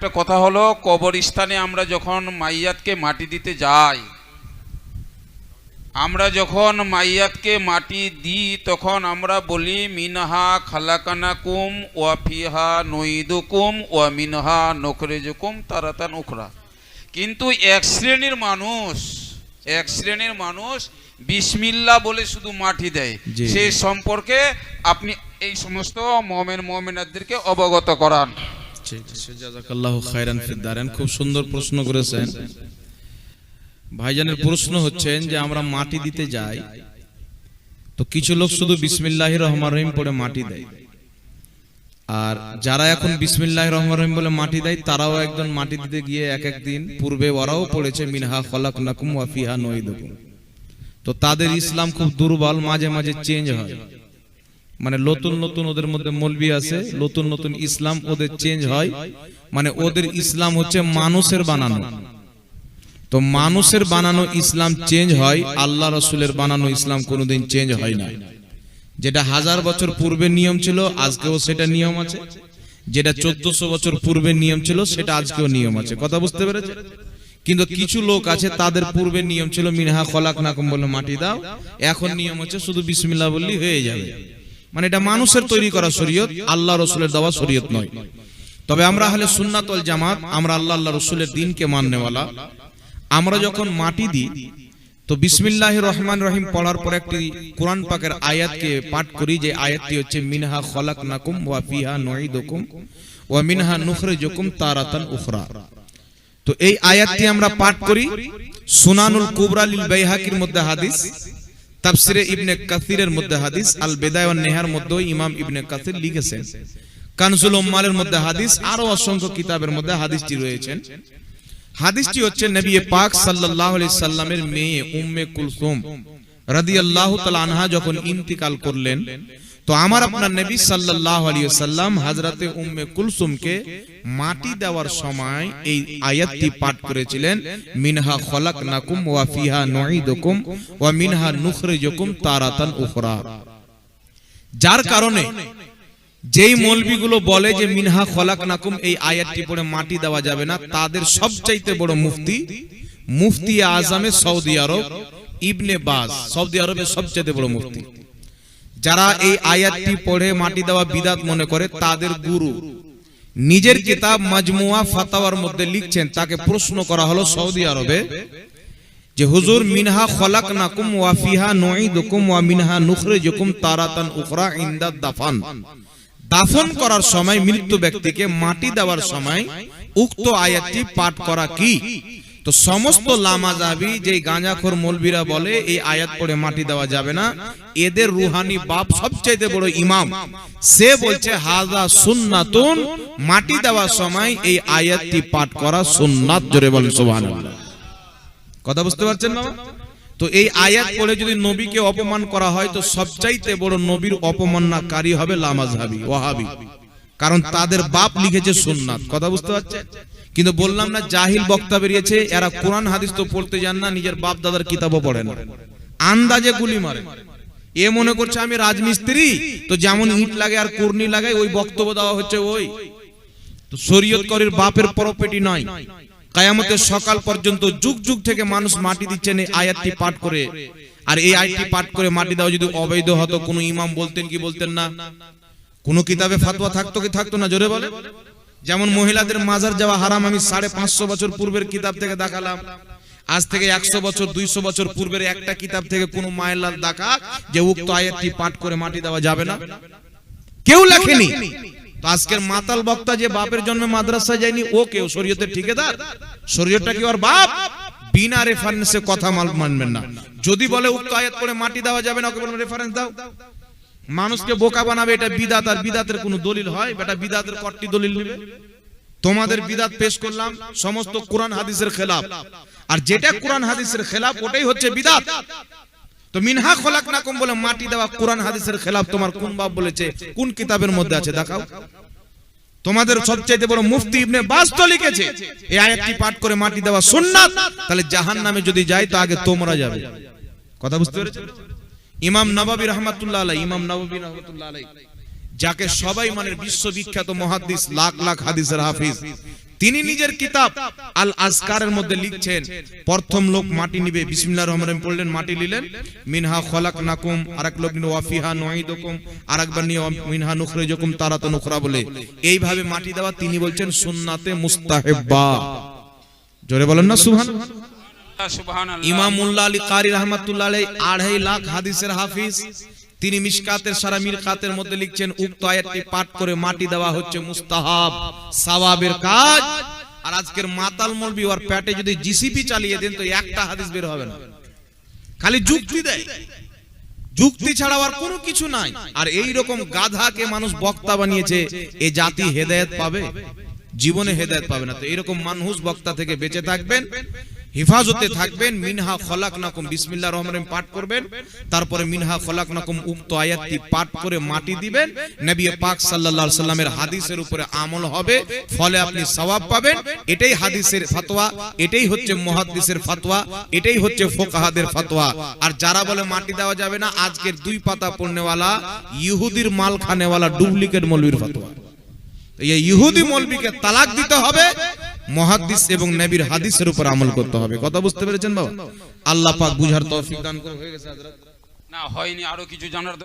একটা কথা হলো কবরস্থানে আমরা যখন মাইয়াতকে মাটি দিতে যাই আমরা যখন মাইয়াতকে মাটি দিই তখন আমরা বলি মিনহা খালাকানাকুম ওয়া ফিহা নইদুকুম ওয়া মিনহা নখরেজুকুম তারাতান উখরা। কিন্তু এক শ্রেণির মানুষ এক শ্রেণির মানুষ বিসমিল্লা বলে শুধু মাটি দেয়। সেই সম্পর্কে আপনি এই সমস্ত মোমেন মোমেনাদেরকে অবগত করান। খুব সুন্দর প্রশ্ন করেছেন। ভাইজানের প্রশ্ন হচ্ছেন যে আমরা মাটি দিতে যাই, তো কিছু লোক শুধু বিসমিল্লাহ রহমান রহিম পড়ে মাটি দেয়। আর যারা এখন বিসমিল্লাহ রহমান রহিম বলে মাটি দেয়, তারাও একজন মাটি দিতে গিয়ে এক একদিন পূর্বে ওরাও পড়েছে, মিনহা খলাক নাকুম ওয়াফিহা নইদুকুম তো তাদের ইসলাম খুব দুর্বল, মাঝে মাঝে চেঞ্জ হয়। মানে নতুন নতুন ওদের মধ্যে মলবি আছে, নতুন নতুন ইসলাম ওদের চেঞ্জ হয়। মানে ওদের ইসলাম হচ্ছে মানুষের বানানো। তো মানুষের বানানো ইসলাম চেঞ্জ হয়, আল্লাহ রসুলের বানানো ইসলাম কোনোদিন চেঞ্জ হয় না। যেটা হাজার বছর পূর্বে নিয়ম ছিল, আজকেও সেটা নিয়ম আছে। যেটা চোদ্দশো বছর পূর্বে নিয়ম ছিল, সেটা আজকেও নিয়ম আছে। কথা বুঝতে পেরেছে কিন্তু কিছু লোক আছে, তাদের পূর্বে নিয়ম ছিল, মিনহা খলাক নাকম বলে মাটি দাও। এখন নিয়ম হচ্ছে শুধু বিসমিল্লাহ বললি হয়ে যাবে। মানে এটা মানুষের তৈরি করা শরীয়ত আল্লাহ রসুলের দেওয়া শরীয়ত নয়। তবে আমরা হলে সুন্নাতল জামাত আমরা আল্লাহ আল্লাহ রসুলের দিনকে মাননেওয়ালা। আমরা যখন মাটি দিই তো বিসমিল্লাহ রহমান রহিম পড়ার পর একটি কোরআন পাকের আয়াতকে পাঠ করি যে আয়াতটি হচ্ছে মিনহা খলাক নাকুম ওয়া ফিহা নুঈদুকুম ওয়া মিনহা নুখরিজুকুম তারাতান উখরা। তো এই আয়াতটি আমরা পাঠ করি সুনানুল কুবরা লিল বাইহাকির মধ্যে হাদিস। তাফসিরে ইবনে কাসিরের মধ্যে হাদিস আল বেদায় নেহার মধ্যে ইমাম ইবনে কাসির লিখেছেন। কানজুল উম্মালের মধ্যে হাদিস আরও অসংখ্য কিতাবের মধ্যে হাদিসটি রয়েছেন। হাদিসটি হচ্ছে নবী পাক সাল্লাল্লাহু আলাইহি সাল্লামের মেয়ে উম্মে কুলসুম রাদিয়াল্লাহু তাআলা আনহা যখন ইন্তিকাল করলেন তো আমার আপনার নবী সাল্লাল্লাহু আলাইহি সাল্লাম হযরতে উম্মে কুলসুমকে মাটি দেওয়ার সময় এই আয়াতটি পাঠ করেছিলেন মিনহা খলাকনাকুম ওয়া ফিহা নুঈদুকুম ওয়া মিনহা নুখরিজুকুম তারাতান উখরা। যার কারণে যেই মৌলবিগুলো বলে যে মিনহা খলাক নাকুম এই আয়াতটি পড়ে মাটি দেওয়া যাবে না তাদের সবচাইতে বড় মুফতি মুফতি আজমে সৌদি আরব ইবনে বাস সৌদি আরবের সবচাইতে বড় মুফতি। যারা এই আয়াতটি পড়ে মাটি দেওয়া বিদাত মনে করে তাদের গুরু। নিজের কিতাব মাজমুয়া ফাতাওয়ার মধ্যে লিখছেন তাকে প্রশ্ন করা হলো সৌদি আরবে যে হুজুর মিনহা খলাক নাকুম ওয়া ফিহা নুঈদুকুম ওয়া মিনহা নুখরিজুকুম তারাতান উখরা ইনদা দাফান। দাফন। করার সময় মৃত্যু ব্যক্তিকে মাটি দেওয়ার সময় উক্ত আয়াতটি পাঠ করা কি? তো সমস্ত লামাজাবি যে গাঁজাখোর মৌলবীরা বলে এই আয়াত পড়ে মাটি দেওয়া যাবে না। এদের রুহানি বাপ সবচাইতে বড় ইমাম। সে বলছে হাজা সুন্নাতুন মাটি দেওয়ার সময় এই আয়াতটি পাঠ করা সুন্নাত জোরে বলেন সুবহানাল্লাহ। কথা বুঝতে পারছেন বাবা? তো এই আয়াত পড়ে যদি নবীকে অপমান করা হয় তো সবচাইতে বড় নবীর অপমাননাকারী হবে লামাজহাবি ওয়াহাবি কারণ তাদের বাপ লিখেছে সুন্নাত। কথা বুঝতে পারছেন? কিন্তু বললাম না, জাহিল বক্তা বেরিয়েছে, এরা কোরআন হাদিস তো পড়তে যান না, নিজের বাপ দাদার কিতাবও পড়েন আন্দাজে গুলি মারে। এ মনে করছে আমি রাজমিস্ত্রি, তো যেমন ইট লাগে আর কুর্নি লাগাই, ওই বক্তব্য দেওয়া হচ্ছে ওই। তো শরীয়ত করির বাপের প্রপার্টি নয়। কায়ামতের সকাল পর্যন্ত যুগ যুগ থেকে মানুষ মাটি দিচ্ছেন এই আয়াতটি পাঠ করে। আর এই আয়াতটি পাঠ করে মাটি দেওয়া যদি অবৈধ হতো, কোনো ইমাম বলতেন কি বলতেন না? কোন কিতাবে ফাতোয়া থাকতো কি থাকতো না? জোরে বলে যেমন মহিলাদের মাজার যাওয়া হারাম, আমি সাড়ে পাঁচশো বছর পূর্বের কিতাব থেকে দেখালাম। আজ থেকে একশো বছর, দুইশো বছর পূর্বের একটা কিতাব থেকে কোন মায়ের দেখা যে উক্ত আয়াতটি পাঠ করে মাটি দেওয়া যাবে না। কেউ লেখেনি। আজকের মাতাল বক্তা যে বাপের জন্মে মাদ্রাসায় যায়নি, ও কেউ? শরীয়তের ঠিকাদার? শরীয়তটা কি ওর বাপ? বিনা রেফারেন্সে কথা মানবেন না। যদি বলে উক্ত আয়াত করে মাটি দেওয়া যাবে না, ওকে বলবেন রেফারেন্স দাও। মানুষকে বোকা বানাবে, এটা বিদাত, আর বিদাতের কোনো দলিল হয়? বেটা, বিদাতের কট্টি দলিল নেবে? তোমাদের বিদাত পেশ করলাম, সমস্ত কোরআন হাদিসের খেলাফ। আর যেটা কোরআন হাদিসের খেলাফ, ওটাই হচ্ছে বিদাত। তো মিনহা খলাক নাকুম বলে মাটি দেওয়া কোরআন হাদিসের খেলাফ তোমার কোন বাপ বলেছে? কোন কিতাবের মধ্যে আছে? দেখাও। তোমাদের সবচাইতে বড় মুফতি ইবনে বাস তো লিখেছে, এই আয়াতটি পাঠ করে মাটি দেওয়া সুন্নাত, তাহলে জাহান্নামে যদি যায় তো আগে তোমরা যাবে। কথা বুঝতে পেরেছ? ইমাম নবাবী রহমাতুল্লাহ আলাই ইমাম নবাবী রহমাতুল্লাহ আলাই যাকে সবাই মানে বিশ্ববিখ্যাত মহাদ্দিস লাখ লাখ হাদিসের হাফিজ। তিনি নিজের কিতাব আল আজকারের মধ্যে লিখছেন। প্রথম লোক মাটি নিবে, বিসমিল্লাহির রহমানির রহিম পড়লেন, মাটি নিলেন। মিনহা খলাকনাকুম, আরেক লোক ওয়াফিহা নুঈদুকুম, আরেকবার নিয়ে মিনহা নুখরিজুকুম তারাতান উখরা বলে। এইভাবে মাটি দেওয়া তিনি বলছেন সুন্নাতে মুস্তাহিব্বা। জোরে বলেন না, সুবহানাল্লাহ। পেটে যদি জিসিপি চালিয়ে দেন, তো একটা হাদিস বের হবে না। খালি যুক্তি দেয়। যুক্তি ছাড়া আর কোনো কিছু নাই। আর এই রকম গাধাকে মানুষ বক্তা বানিয়েছে, এ জাতি হেদায়েত পাবে, জীবনে হেদায়েত পাবে না। তো এরকম মানুষ বক্তা থেকে বেঁচে থাকবেন। হিফাজতে থাকবেন। মিনহা খলাকনাকুম। বিসমিল্লাহির রহমানির রহিম পাঠ করবেন। তারপরে মিনহা খলাকনাকুম উক্ত আয়াতটি পাঠ করে মাটি দিবেন। নবী পাক আলাইহি সাল্লামের হাদিসের উপরে আমল হবে। ফলে আপনি সওয়াব পাবেন। এটাই হাদিসের ফতোয়া। এটাই হচ্ছে মহাদিসের ফতোয়া। এটাই হচ্ছে ফোকাহাদের ফতোয়া। আর যারা বলে মাটি দেওয়া যাবে না আজকের দুই পাতা পড়নেওয়ালা ইহুদির মাল খানেওয়ালা ডুপ্লিকেট মৌলবীর ফতোয়া। ইহুদি মৌলবীকে তালাক দিতে হবে। মহাদ্দিস এবং নবীর হাদিসের উপর আমল করতে হবে। কথা বুঝতে পেরেছেন বাবা? আল্লাহ পাক বুঝার তৌফিক দান হয়ে গেছে না, হয়নি, আরও কিছু জানার